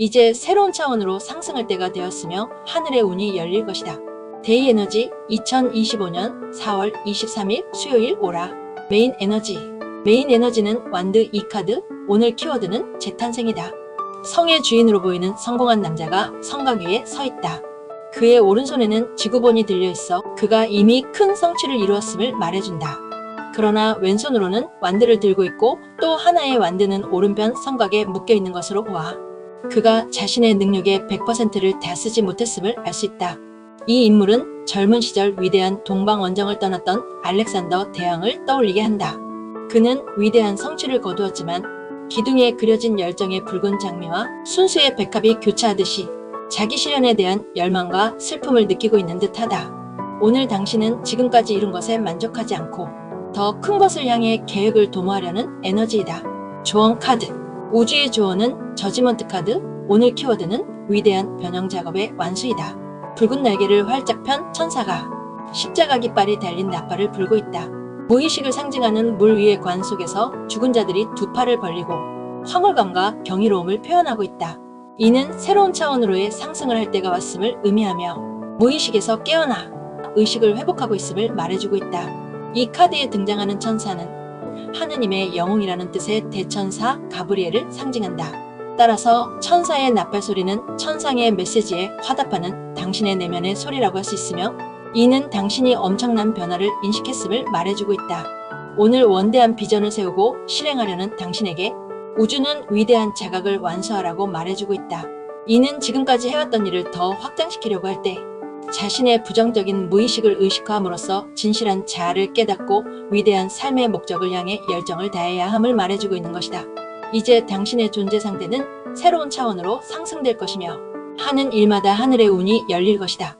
이제 새로운 차원으로 상승할 때가 되었으며 하늘의 운이 열릴 것이다. 데이 에너지 2025년 4월 23일 수요일 오라 메인 에너지 메인 에너지는 완드 2카드 오늘 키워드는 재탄생이다. 성의 주인으로 보이는 성공한 남자가 성곽 위에 서 있다. 그의 오른손에는 지구본이 들려 있어 그가 이미 큰 성취를 이루었음을 말해준다. 그러나 왼손으로는 완드를 들고 있고 또 하나의 완드는 오른편 성곽에 묶여 있는 것으로 보아 그가 자신의 능력의 100%를 다 쓰지 못했음을 알 수 있다. 이 인물은 젊은 시절 위대한 동방 원정을 떠났던 알렉산더 대왕을 떠올리게 한다. 그는 위대한 성취를 거두었지만 기둥에 그려진 열정의 붉은 장미와 순수의 백합이 교차하듯이 자기 실현에 대한 열망과 슬픔을 느끼고 있는 듯하다. 오늘 당신은 지금까지 이룬 것에 만족하지 않고 더 큰 것을 향해 계획을 도모하려는 에너지이다. 조언 카드. 우주의 조언은 저지먼트 카드. 오늘 키워드는 위대한 변형 작업의 완수이다. 붉은 날개를 활짝 편 천사가 십자가 깃발이 달린 나팔을 불고 있다. 무의식을 상징하는 물 위의 관 속에서 죽은 자들이 두 팔을 벌리고 황홀감과 경이로움을 표현하고 있다. 이는 새로운 차원으로의 상승을 할 때가 왔음을 의미하며 무의식에서 깨어나 의식을 회복하고 있음을 말해주고 있다. 이 카드에 등장하는 천사는 하느님의 영웅이라는 뜻의 대천사 가브리엘을 상징한다. 따라서 천사의 나팔 소리는 천상의 메시지에 화답하는 당신의 내면의 소리라고 할 수 있으며 이는 당신이 엄청난 변화를 인식했음을 말해주고 있다. 오늘 원대한 비전을 세우고 실행하려는 당신에게 우주는 위대한 자각을 완수하라고 말해주고 있다. 이는 지금까지 해왔던 일을 더 확장시키려고 할 때 자신의 부정적인 무의식을 의식함으로써 진실한 자아를 깨닫고 위대한 삶의 목적을 향해 열정을 다해야 함을 말해주고 있는 것이다. 이제 당신의 존재 상대는 새로운 차원으로 상승될 것이며 하는 일마다 하늘의 운이 열릴 것이다.